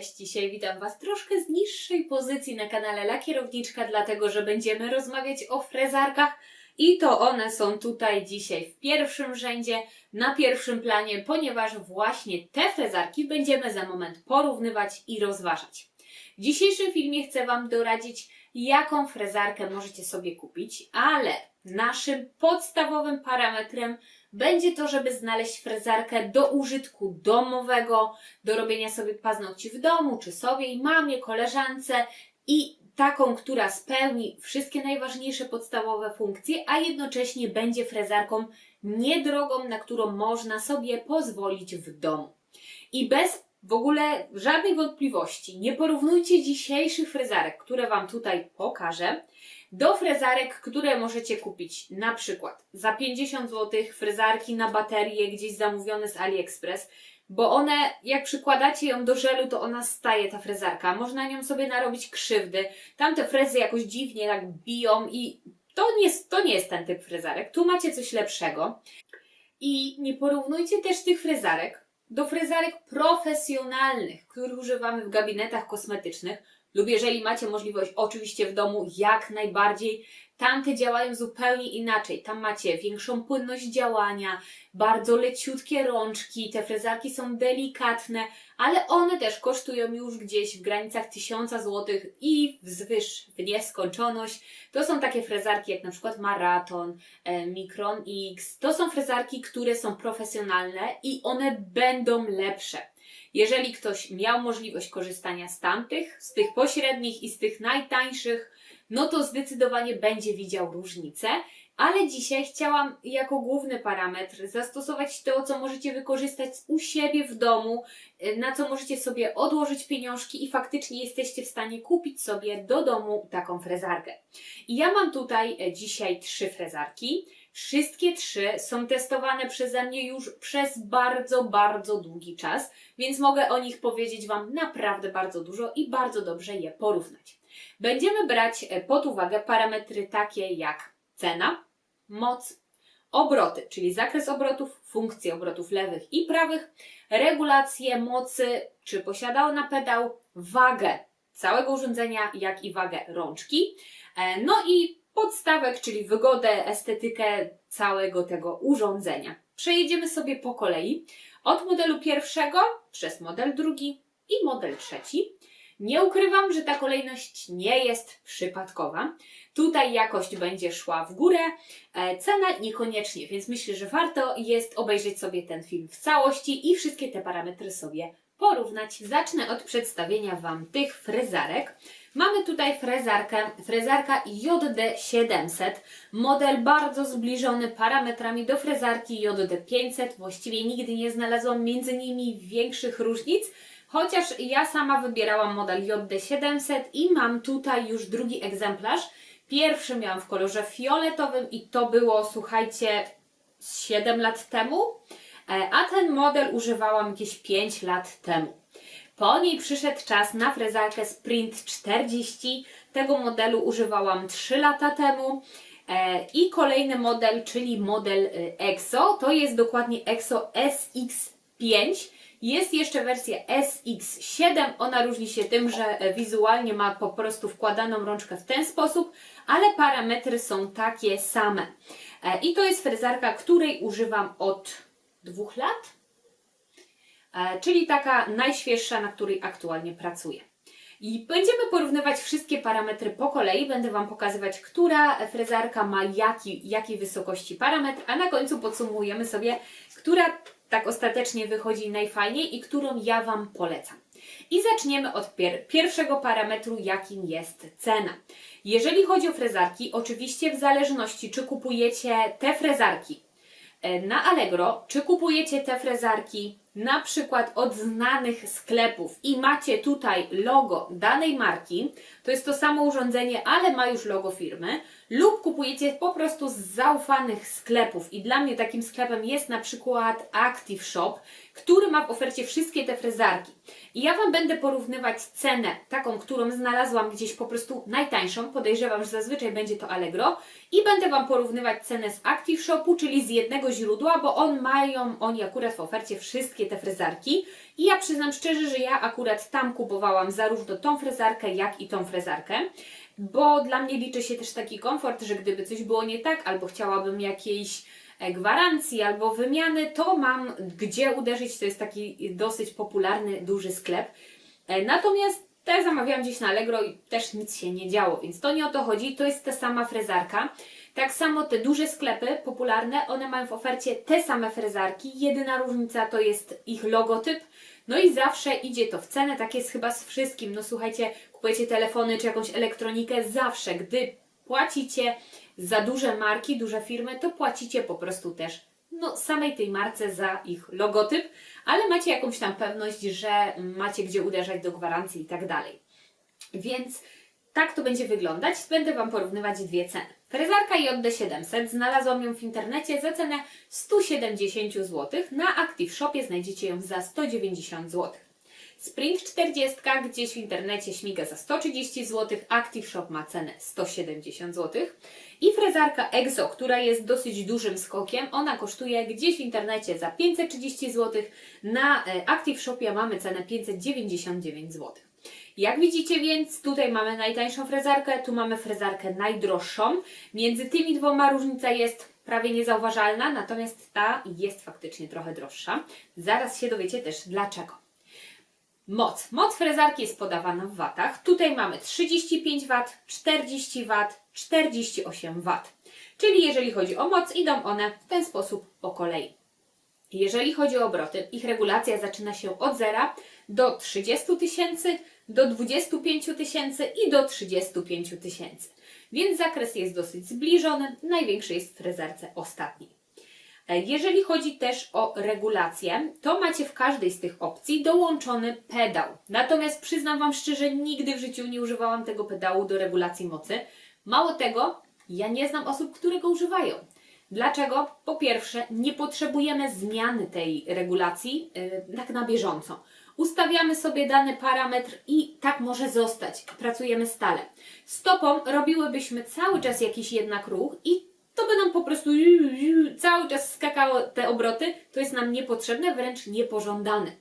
Cześć, dzisiaj witam Was troszkę z niższej pozycji na kanale Lakierowniczka, dlatego że będziemy rozmawiać o frezarkach i to one są tutaj dzisiaj w pierwszym rzędzie, na pierwszym planie, ponieważ właśnie te frezarki będziemy za moment porównywać i rozważać. W dzisiejszym filmie chcę Wam doradzić, jaką frezarkę możecie sobie kupić, ale naszym podstawowym parametrem będzie to, żeby znaleźć frezarkę do użytku domowego, do robienia sobie paznokci w domu, czy sobie i mamie, koleżance i taką, która spełni wszystkie najważniejsze podstawowe funkcje, a jednocześnie będzie frezarką niedrogą, na którą można sobie pozwolić w domu. I bez w ogóle żadnej wątpliwości, nie porównujcie dzisiejszych frezarek, które Wam tutaj pokażę, do frezarek, które możecie kupić na przykład za 50 zł frezarki na baterię gdzieś zamówione z AliExpress, bo one, jak przykładacie ją do żelu, to ona staje, ta frezarka. Można nią sobie narobić krzywdy. Tamte frezy jakoś dziwnie tak biją i to nie, to nie jest ten typ frezarek. Tu macie coś lepszego. I nie porównujcie też tych frezarek do frezarek profesjonalnych, których używamy w gabinetach kosmetycznych, lub jeżeli macie możliwość, oczywiście w domu, jak najbardziej. Tamte działają zupełnie inaczej. Tam macie większą płynność działania, bardzo leciutkie rączki, te frezarki są delikatne, ale one też kosztują już gdzieś w granicach 1000 zł i wzwyż w nieskończoność. To są takie frezarki jak na przykład Maraton, e, Micron X. To są frezarki, które są profesjonalne i one będą lepsze. Jeżeli ktoś miał możliwość korzystania z tamtych, z tych pośrednich i z tych najtańszych, no to zdecydowanie będzie widział różnicę. Ale dzisiaj chciałam jako główny parametr zastosować to, co możecie wykorzystać u siebie w domu, na co możecie sobie odłożyć pieniążki i faktycznie jesteście w stanie kupić sobie do domu taką frezarkę. I ja mam tutaj e, dzisiaj trzy frezarki. Wszystkie trzy są testowane przeze mnie już przez bardzo, bardzo długi czas, więc mogę o nich powiedzieć Wam naprawdę bardzo dużo i bardzo dobrze je porównać. Będziemy brać e, pod uwagę parametry takie jak cena, moc, obroty, czyli zakres obrotów, funkcje obrotów lewych i prawych, regulację mocy, czy posiada ona pedał, wagę całego urządzenia, jak i wagę rączki. E, no i podstawek, czyli wygodę, estetykę całego tego urządzenia. Przejedziemy sobie po kolei od modelu pierwszego przez model drugi i model trzeci. Nie ukrywam, że ta kolejność nie jest przypadkowa. Tutaj jakość będzie szła w górę, e, cena niekoniecznie, więc myślę, że warto jest obejrzeć sobie ten film w całości i wszystkie te parametry sobie porównać. Zacznę od przedstawienia Wam tych frezarek. Mamy tutaj frezarkę, frezarka JD700, model bardzo zbliżony parametrami do frezarki JD500. Właściwie nigdy nie znalazłam między nimi większych różnic, chociaż ja sama wybierałam model JD700 i mam tutaj już drugi egzemplarz. Pierwszy miałam w kolorze fioletowym i to było, słuchajcie, 7 lat temu, e, a ten model używałam jakieś 5 lat temu. Po niej przyszedł czas na frezarkę Sprint 40. Tego modelu używałam 3 lata temu. E, I kolejny model, czyli model e, EXO, to jest dokładnie EXO SX5. Jest jeszcze wersja SX7. Ona różni się tym, że e, wizualnie ma po prostu wkładaną rączkę w ten sposób, ale parametry są takie same. I to jest frezarka, której używam od dwóch lat E, czyli taka najświeższa, na której aktualnie pracuję. I będziemy porównywać wszystkie parametry po kolei. Będę Wam pokazywać, która frezarka ma jaki, jakiej wysokości parametr, a na końcu podsumujemy sobie, która tak ostatecznie wychodzi najfajniej i którą ja Wam polecam. I zaczniemy od pier pierwszego parametru, jakim jest cena. Jeżeli chodzi o frezarki, oczywiście w zależności, czy kupujecie te frezarki e, na Allegro, czy kupujecie te frezarki na przykład od znanych sklepów i macie tutaj logo danej marki, to jest to samo urządzenie, ale ma już logo firmy, lub kupujecie po prostu z zaufanych sklepów. I dla mnie takim sklepem jest na przykład Active Shop, który ma w ofercie wszystkie te frezarki. I ja Wam będę porównywać cenę, taką, którą znalazłam gdzieś po prostu najtańszą, podejrzewam, że zazwyczaj będzie to Allegro, i będę Wam porównywać cenę z Active Shopu, czyli z jednego źródła, bo on mają oni akurat w ofercie wszystkie wszystkie te frezarki. I ja przyznam szczerze, że ja akurat tam kupowałam zarówno tą frezarkę, jak i tą frezarkę, bo dla mnie liczy się też taki komfort, że gdyby coś było nie tak, albo chciałabym jakiejś e, gwarancji albo wymiany, to mam gdzie uderzyć. To jest taki dosyć popularny, duży sklep. E, Natomiast te zamawiałam gdzieś na Allegro i też nic się nie działo, więc to nie o to chodzi, to jest ta sama frezarka. Tak samo te duże sklepy popularne, one mają w ofercie te same frezarki, jedyna różnica to jest ich logotyp, no i zawsze idzie to w cenę, tak jest chyba z wszystkim. No słuchajcie, kupujecie telefony czy jakąś elektronikę, zawsze, gdy płacicie za duże marki, duże firmy, to płacicie po prostu też no, samej tej marce za ich logotyp, ale macie jakąś tam pewność, że macie gdzie uderzać do gwarancji i tak dalej. Więc tak to będzie wyglądać. Będę Wam porównywać dwie ceny. Frezarka JD700 znalazłam ją w internecie za cenę 170 zł. Na Active Shopie znajdziecie ją za 190 zł. Sprint 40 gdzieś w internecie śmiga za 130 zł, Active Shop ma cenę 170 zł. I frezarka EXO, która jest dosyć dużym skokiem, ona kosztuje gdzieś w internecie za 530 zł, na e, Active Shopie mamy cenę 599 zł. Jak widzicie więc, tutaj mamy najtańszą frezarkę, tu mamy frezarkę najdroższą. Między tymi dwoma różnica jest prawie niezauważalna, natomiast ta jest faktycznie trochę droższa. Zaraz się dowiecie też dlaczego. Moc. Moc frezarki jest podawana w watach. Tutaj mamy 35 W, 40 W, 48 W. Czyli jeżeli chodzi o moc, idą one w ten sposób po kolei. Jeżeli chodzi o obroty, ich regulacja zaczyna się od 0 do 30 tysięcy, do 25 tysięcy i do 35 tysięcy. Więc zakres jest dosyć zbliżony. Największy jest w frezarce ostatniej. E, Jeżeli chodzi też o regulację, to macie w każdej z tych opcji dołączony pedał. Natomiast przyznam Wam szczerze, nigdy w życiu nie używałam tego pedału do regulacji mocy. Mało tego, ja nie znam osób, które go używają. Dlaczego? Po pierwsze, nie potrzebujemy zmiany tej regulacji yy, tak na bieżąco. Ustawiamy sobie dany parametr i tak może zostać. Pracujemy stale. Stopą robiłybyśmy cały czas jakiś jednak ruch i to by nam po prostu cały czas skakało te obroty. To jest nam niepotrzebne, wręcz niepożądane.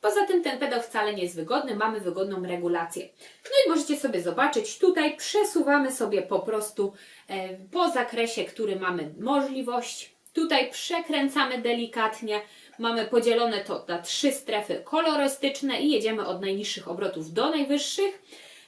Poza tym ten pedał wcale nie jest wygodny, mamy wygodną regulację. No i możecie sobie zobaczyć, tutaj przesuwamy sobie po prostu e, po zakresie, który mamy możliwość. Tutaj przekręcamy delikatnie, mamy podzielone to na trzy strefy kolorystyczne i jedziemy od najniższych obrotów do najwyższych.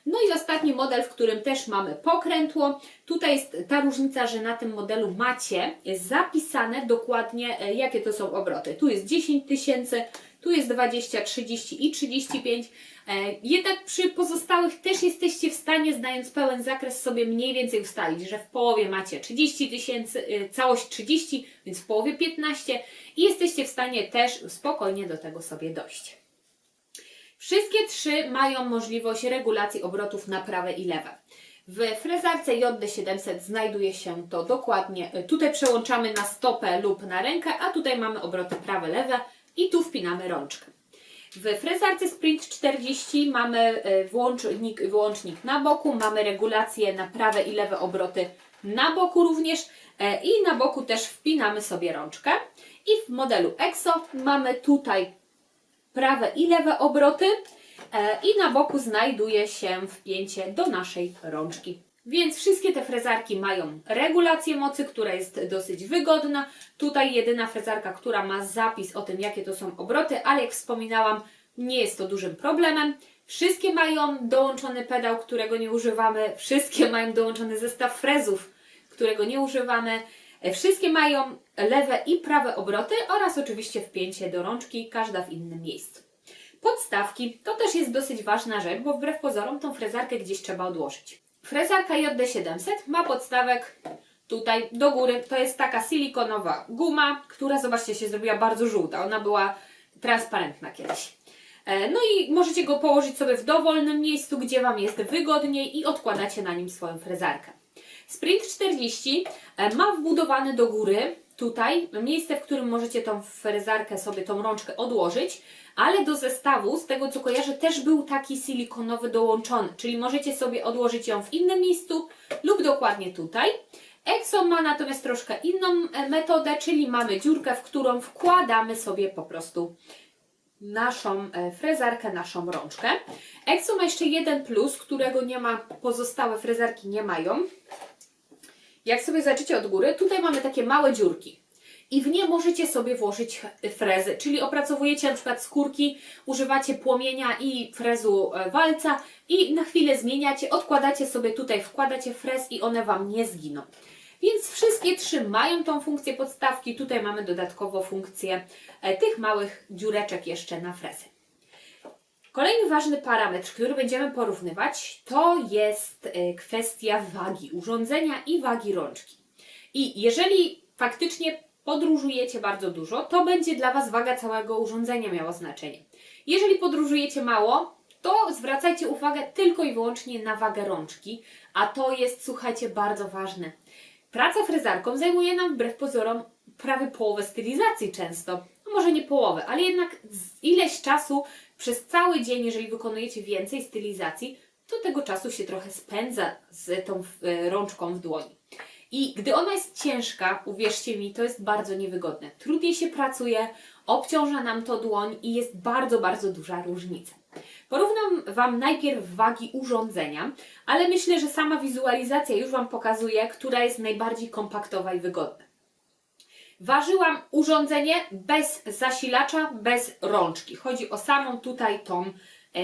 No i ostatni model, w którym też mamy pokrętło. Tutaj jest ta różnica, że na tym modelu macie zapisane dokładnie, e, jakie to są obroty. Tu jest 10 tysięcy, tu jest 20, 30 i 35. E, Jednak przy pozostałych też jesteście w stanie, znając pełen zakres, sobie mniej więcej ustalić, że w połowie macie 30 tysięcy, e, całość 30, więc w połowie 15 i jesteście w stanie też spokojnie do tego sobie dojść. Wszystkie trzy mają możliwość regulacji obrotów na prawe i lewe. W frezarce JD700 znajduje się to dokładnie, y, tutaj przełączamy na stopę lub na rękę, a tutaj mamy obroty prawe, lewe i tu wpinamy rączkę. W frezarce Sprint 40 mamy y, włącznik, wyłącznik na boku, mamy regulację na prawe i lewe obroty na boku również e, i na boku też wpinamy sobie rączkę. I w modelu EXO mamy tutaj prawe i lewe obroty e, i na boku znajduje się wpięcie do naszej rączki. Więc wszystkie te frezarki mają regulację mocy, która jest dosyć wygodna. Tutaj jedyna frezarka, która ma zapis o tym, jakie to są obroty, ale jak wspominałam, nie jest to dużym problemem. Wszystkie mają dołączony pedał, którego nie używamy. Wszystkie mają dołączony zestaw frezów, którego nie używamy. Wszystkie mają lewe i prawe obroty oraz oczywiście wpięcie do rączki, każda w innym miejscu. Podstawki to też jest dosyć ważna rzecz, bo wbrew pozorom tą frezarkę gdzieś trzeba odłożyć. Frezarka JD700 ma podstawek tutaj do góry. To jest taka silikonowa guma, która zobaczcie się zrobiła bardzo żółta. Ona była transparentna kiedyś. E, No i możecie go położyć sobie w dowolnym miejscu, gdzie Wam jest wygodniej i odkładacie na nim swoją frezarkę. Sprint 40 e, ma wbudowany do góry tutaj miejsce, w którym możecie tą frezarkę sobie, tą rączkę odłożyć, ale do zestawu, z tego co kojarzę, też był taki silikonowy dołączony, czyli możecie sobie odłożyć ją w innym miejscu lub dokładnie tutaj. Exo ma natomiast troszkę inną e, metodę, czyli mamy dziurkę, w którą wkładamy sobie po prostu naszą e, frezarkę, naszą rączkę. Exo ma jeszcze jeden plus, którego nie ma, pozostałe frezarki nie mają. Jak sobie zobaczycie od góry, tutaj mamy takie małe dziurki. I w nie możecie sobie włożyć frezy, czyli opracowujecie na przykład skórki, używacie płomienia i frezu e, walca i na chwilę zmieniacie, odkładacie sobie tutaj, wkładacie frez i one Wam nie zginą. Więc wszystkie trzy mają tą funkcję podstawki. Tutaj mamy dodatkowo funkcję e, tych małych dziureczek jeszcze na frezy. Kolejny ważny parametr, który będziemy porównywać, to jest e, kwestia wagi urządzenia i wagi rączki. I jeżeli faktycznie podróżujecie bardzo dużo, to będzie dla Was waga całego urządzenia miała znaczenie. Jeżeli podróżujecie mało, to zwracajcie uwagę tylko i wyłącznie na wagę rączki, a to jest, słuchajcie, bardzo ważne. Praca frezarką zajmuje nam wbrew pozorom prawie połowę stylizacji często. No może nie połowę, ale jednak ileś czasu przez cały dzień, jeżeli wykonujecie więcej stylizacji, to tego czasu się trochę spędza z tą e, rączką w dłoni. I gdy ona jest ciężka, uwierzcie mi, to jest bardzo niewygodne. Trudniej się pracuje, obciąża nam to dłoń i jest bardzo, bardzo duża różnica. Porównam Wam najpierw wagi urządzenia, ale myślę, że sama wizualizacja już Wam pokazuje, która jest najbardziej kompaktowa i wygodna. Ważyłam urządzenie bez zasilacza, bez rączki. Chodzi o samą tutaj tą, e,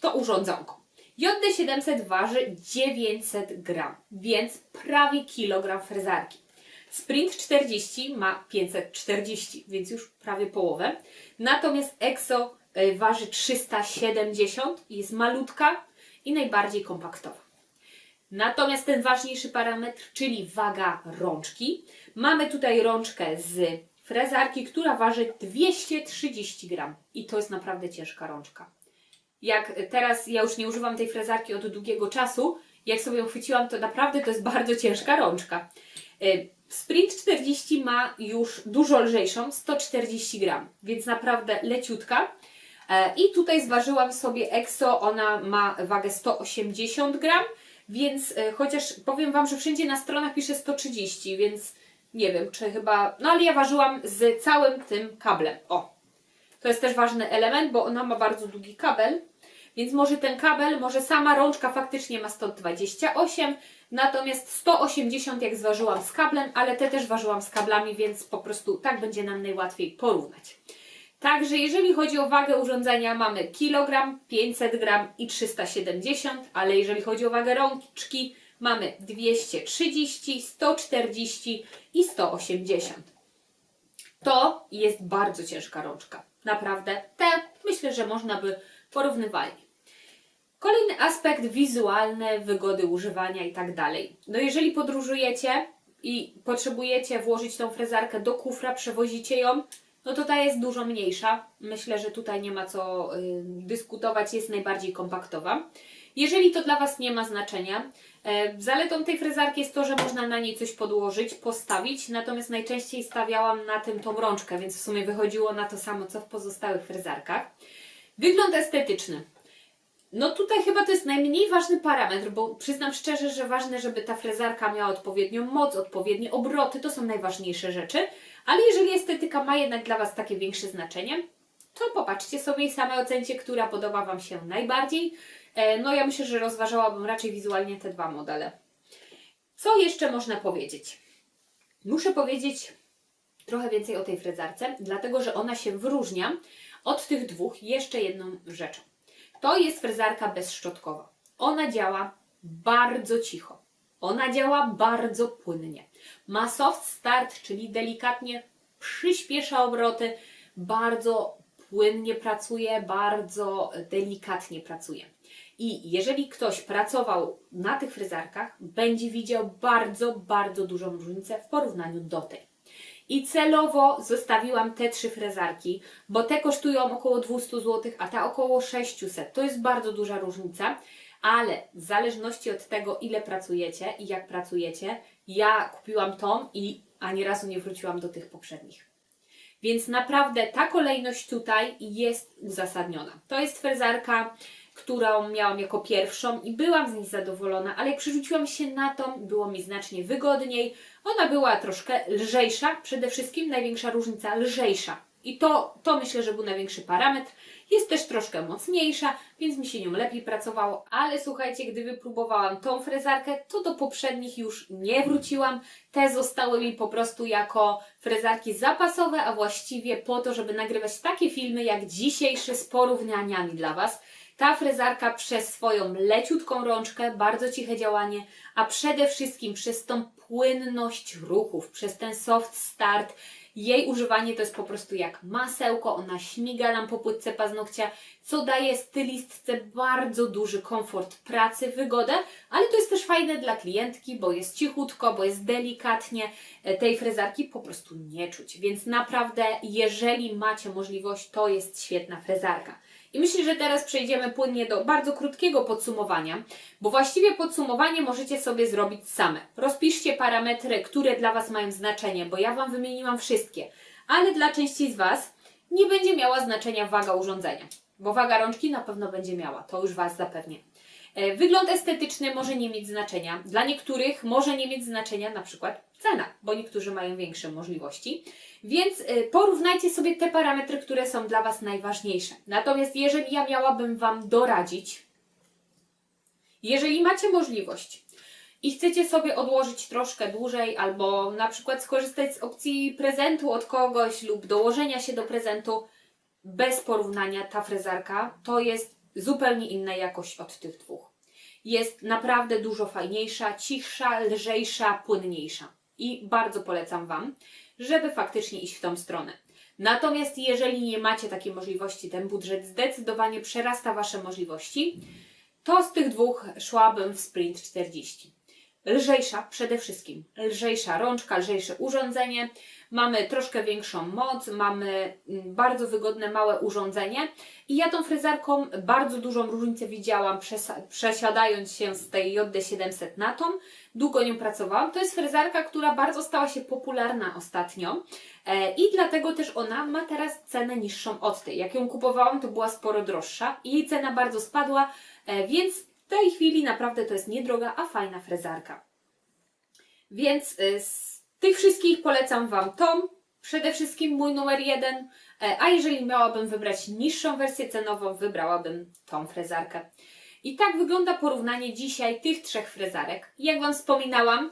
to urządzonko. JD700 waży 900 gram, więc prawie kilogram frezarki. Sprint 40 ma 540, więc już prawie połowę. Natomiast Exo y, waży 370, jest malutka i najbardziej kompaktowa. Natomiast ten ważniejszy parametr, czyli waga rączki. Mamy tutaj rączkę z frezarki, która waży 230 gram i to jest naprawdę ciężka rączka jak teraz ja już nie używam tej frezarki od długiego czasu, jak sobie ją chwyciłam, to naprawdę to jest bardzo ciężka rączka. Y, Sprint 40 ma już dużo lżejszą, 140 gram, więc naprawdę leciutka. E, I tutaj zważyłam sobie EXO, ona ma wagę 180 gram, więc e, chociaż powiem Wam, że wszędzie na stronach pisze 130, więc nie wiem, czy chyba. No ale ja ważyłam z całym tym kablem. O, to jest też ważny element, bo ona ma bardzo długi kabel, więc może ten kabel, może sama rączka faktycznie ma 128, natomiast 180 jak zważyłam z kablem, ale te też ważyłam z kablami, więc po prostu tak będzie nam najłatwiej porównać. Także jeżeli chodzi o wagę urządzenia, mamy kilogram, 500 gram i 370, ale jeżeli chodzi o wagę rączki, mamy 230, 140 i 180. To jest bardzo ciężka rączka. Naprawdę, te myślę, że można by porównywalnie. Kolejny aspekt wizualny, wygody używania i tak dalej. No jeżeli podróżujecie i potrzebujecie włożyć tą frezarkę do kufra, przewozicie ją, no to ta jest dużo mniejsza. Myślę, że tutaj nie ma co y, dyskutować, jest najbardziej kompaktowa. Jeżeli to dla Was nie ma znaczenia, zaletą tej frezarki jest to, że można na niej coś podłożyć, postawić, natomiast najczęściej stawiałam na tym tą rączkę, więc w sumie wychodziło na to samo, co w pozostałych frezarkach. Wygląd estetyczny. No tutaj chyba to jest najmniej ważny parametr, bo przyznam szczerze, że ważne, żeby ta frezarka miała odpowiednią moc, odpowiednie obroty, to są najważniejsze rzeczy, ale jeżeli estetyka ma jednak dla Was takie większe znaczenie, to popatrzcie sobie i same ocencie, która podoba Wam się najbardziej. E, no ja myślę, że rozważałabym raczej wizualnie te dwa modele. Co jeszcze można powiedzieć? Muszę powiedzieć trochę więcej o tej frezarce, dlatego że ona się wyróżnia od tych dwóch jeszcze jedną rzeczą. To jest frezarka bezszczotkowa. Ona działa bardzo cicho. Ona działa bardzo płynnie. Ma soft start, czyli delikatnie przyspiesza obroty, bardzo płynnie pracuje, bardzo delikatnie pracuje. I jeżeli ktoś pracował na tych fryzarkach, będzie widział bardzo, bardzo dużą różnicę w porównaniu do tej. I celowo zostawiłam te trzy frezarki, bo te kosztują około 200 zł, a ta około 600. To jest bardzo duża różnica, ale w zależności od tego, ile pracujecie i jak pracujecie, ja kupiłam tą i ani razu nie wróciłam do tych poprzednich. Więc naprawdę ta kolejność tutaj jest uzasadniona. To jest frezarka, którą miałam jako pierwszą i byłam z niej zadowolona, ale jak przerzuciłam się na tą, było mi znacznie wygodniej. Ona była troszkę lżejsza, przede wszystkim największa różnica lżejsza. I to, to myślę, że był największy parametr. Jest też troszkę mocniejsza, więc mi się nią lepiej pracowało. Ale słuchajcie, gdy wypróbowałam tą frezarkę, to do poprzednich już nie wróciłam. Te zostały mi po prostu jako frezarki zapasowe, a właściwie po to, żeby nagrywać takie filmy jak dzisiejszy z porównaniami dla Was. Ta frezarka przez swoją leciutką rączkę, bardzo ciche działanie, a przede wszystkim przez tą płynność ruchów, przez ten soft start, jej używanie to jest po prostu jak masełko, ona śmiga nam po płytce paznokcia, co daje stylistce bardzo duży komfort pracy, wygodę, ale to jest też fajne dla klientki, bo jest cichutko, bo jest delikatnie, E, tej frezarki po prostu nie czuć. Więc naprawdę, jeżeli macie możliwość, to jest świetna frezarka. Myślę, że teraz przejdziemy płynnie do bardzo krótkiego podsumowania, bo właściwie podsumowanie możecie sobie zrobić same. Rozpiszcie parametry, które dla Was mają znaczenie, bo ja Wam wymieniłam wszystkie, ale dla części z Was nie będzie miała znaczenia waga urządzenia, bo waga rączki na pewno będzie miała, to już Was zapewnię. E, Wygląd estetyczny może nie mieć znaczenia. Dla niektórych może nie mieć znaczenia na przykład cena, bo niektórzy mają większe możliwości. Więc y, porównajcie sobie te parametry, które są dla Was najważniejsze. Natomiast jeżeli ja miałabym Wam doradzić, jeżeli macie możliwość i chcecie sobie odłożyć troszkę dłużej, albo na przykład skorzystać z opcji prezentu od kogoś lub dołożenia się do prezentu, bez porównania ta frezarka to jest zupełnie inna jakość od tych dwóch. Jest naprawdę dużo fajniejsza, cichsza, lżejsza, płynniejsza. I bardzo polecam Wam, żeby faktycznie iść w tą stronę. Natomiast jeżeli nie macie takiej możliwości, ten budżet zdecydowanie przerasta Wasze możliwości, to z tych dwóch szłabym w Sprint 40. Lżejsza przede wszystkim. Lżejsza rączka, lżejsze urządzenie. Mamy troszkę większą moc, mamy mm, bardzo wygodne małe urządzenie. I ja tą fryzarką bardzo dużą różnicę widziałam przesiadając się z tej JD700 na tą. Długo nią pracowałam. To jest fryzarka, która bardzo stała się popularna ostatnio. E, I dlatego też ona ma teraz cenę niższą od tej. Jak ją kupowałam, to była sporo droższa. i Jej cena bardzo spadła, e, więc w tej chwili naprawdę to jest niedroga, a fajna frezarka. Więc y, z tych wszystkich polecam Wam tą, przede wszystkim mój numer jeden, e, a jeżeli miałabym wybrać niższą wersję cenową, wybrałabym tą frezarkę. I tak wygląda porównanie dzisiaj tych trzech frezarek. Jak Wam wspominałam,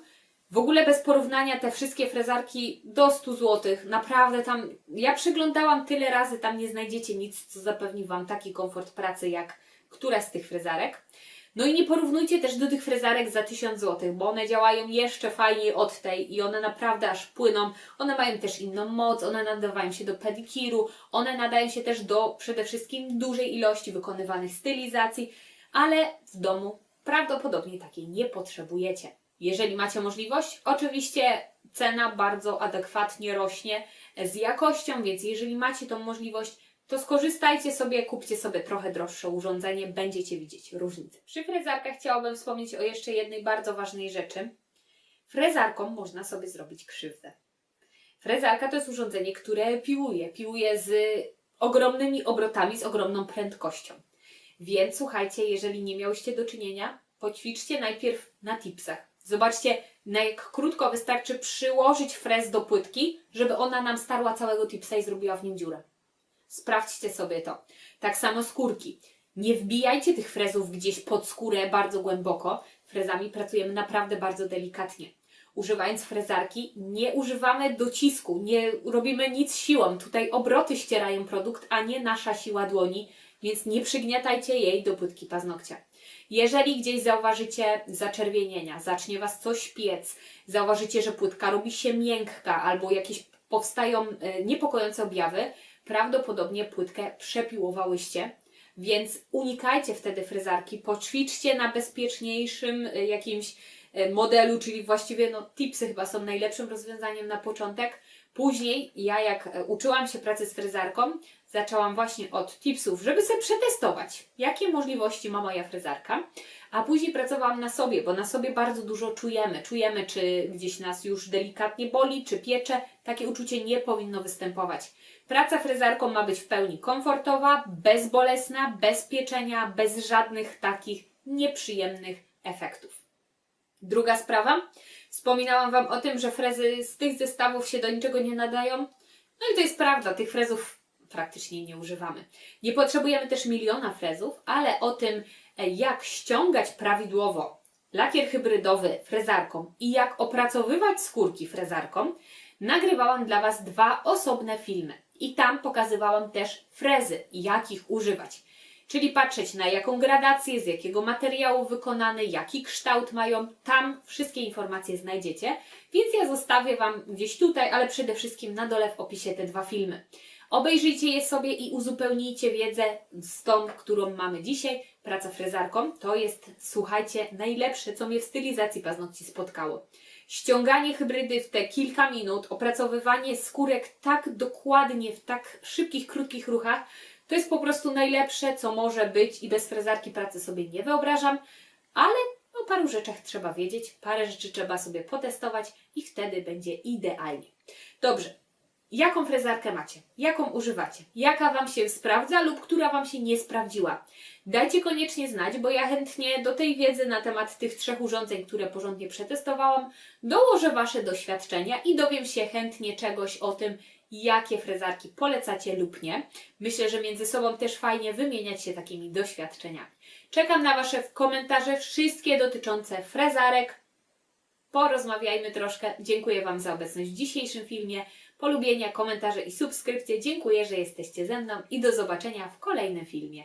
w ogóle bez porównania te wszystkie frezarki do 100 zł. Naprawdę tam, ja przeglądałam tyle razy, tam nie znajdziecie nic, co zapewni Wam taki komfort pracy jak któraś z tych frezarek. No i nie porównujcie też do tych frezarek za 1000 zł, bo one działają jeszcze fajniej od tej i one naprawdę aż płyną. One mają też inną moc, one nadawają się do pedikiru, one nadają się też do przede wszystkim dużej ilości wykonywanych stylizacji, ale w domu prawdopodobnie takiej nie potrzebujecie. Jeżeli macie możliwość, oczywiście cena bardzo adekwatnie rośnie z jakością, więc jeżeli macie tą możliwość, to skorzystajcie sobie, kupcie sobie trochę droższe urządzenie, będziecie widzieć różnicę. Przy frezarkach chciałabym wspomnieć o jeszcze jednej bardzo ważnej rzeczy. Frezarką można sobie zrobić krzywdę. Frezarka to jest urządzenie, które piłuje. Piłuje z ogromnymi obrotami, z ogromną prędkością. Więc słuchajcie, jeżeli nie miałyście do czynienia, poćwiczcie najpierw na tipsach. Zobaczcie, na jak krótko wystarczy przyłożyć frez do płytki, żeby ona nam starła całego tipsa i zrobiła w nim dziurę. Sprawdźcie sobie to. Tak samo skórki. Nie wbijajcie tych frezów gdzieś pod skórę bardzo głęboko. Frezami pracujemy naprawdę bardzo delikatnie. Używając frezarki, nie używamy docisku, nie robimy nic siłą. Tutaj obroty ścierają produkt, a nie nasza siła dłoni, więc nie przygniatajcie jej do płytki paznokcia. Jeżeli gdzieś zauważycie zaczerwienienia, zacznie Was coś piec, zauważycie, że płytka robi się miękka albo jakieś powstają e, niepokojące objawy, prawdopodobnie płytkę przepiłowałyście, więc unikajcie wtedy fryzarki, poćwiczcie na bezpieczniejszym y, jakimś y, modelu, czyli właściwie no, tipsy chyba są najlepszym rozwiązaniem na początek. Później ja jak e, uczyłam się pracy z fryzarką, zaczęłam właśnie od tipsów, żeby sobie przetestować, jakie możliwości ma moja fryzarka, a później pracowałam na sobie, bo na sobie bardzo dużo czujemy. Czujemy, czy gdzieś nas już delikatnie boli, czy piecze. Takie uczucie nie powinno występować. Praca fryzarką ma być w pełni komfortowa, bezbolesna, bez pieczenia, bez żadnych takich nieprzyjemnych efektów. Druga sprawa. Wspominałam Wam o tym, że frezy z tych zestawów się do niczego nie nadają. No i to jest prawda, tych frezów praktycznie nie używamy. Nie potrzebujemy też miliona frezów, ale o tym, e, jak ściągać prawidłowo lakier hybrydowy frezarką i jak opracowywać skórki frezarką, nagrywałam dla Was dwa osobne filmy. I tam pokazywałam też frezy, jak ich używać. Czyli patrzeć na jaką gradację, z jakiego materiału wykonane, jaki kształt mają. Tam wszystkie informacje znajdziecie, więc ja zostawię Wam gdzieś tutaj, ale przede wszystkim na dole w opisie te dwa filmy. Obejrzyjcie je sobie i uzupełnijcie wiedzę z tą, którą mamy dzisiaj. Praca frezarką to jest, słuchajcie, najlepsze, co mnie w stylizacji paznokci spotkało. Ściąganie hybrydy w te kilka minut, opracowywanie skórek tak dokładnie, w tak szybkich, krótkich ruchach, to jest po prostu najlepsze, co może być i bez frezarki pracy sobie nie wyobrażam, ale o paru rzeczach trzeba wiedzieć, parę rzeczy trzeba sobie potestować i wtedy będzie idealnie. Dobrze, jaką frezarkę macie? Jaką używacie? Jaka Wam się sprawdza lub która Wam się nie sprawdziła? Dajcie koniecznie znać, bo ja chętnie do tej wiedzy na temat tych trzech urządzeń, które porządnie przetestowałam, dołożę Wasze doświadczenia i dowiem się chętnie czegoś o tym, jakie frezarki polecacie lub nie. Myślę, że między sobą też fajnie wymieniać się takimi doświadczeniami. Czekam na Wasze komentarze, wszystkie dotyczące frezarek. Porozmawiajmy troszkę. Dziękuję Wam za obecność w dzisiejszym filmie. Polubienia, komentarze i subskrypcje. Dziękuję, że jesteście ze mną i do zobaczenia w kolejnym filmie.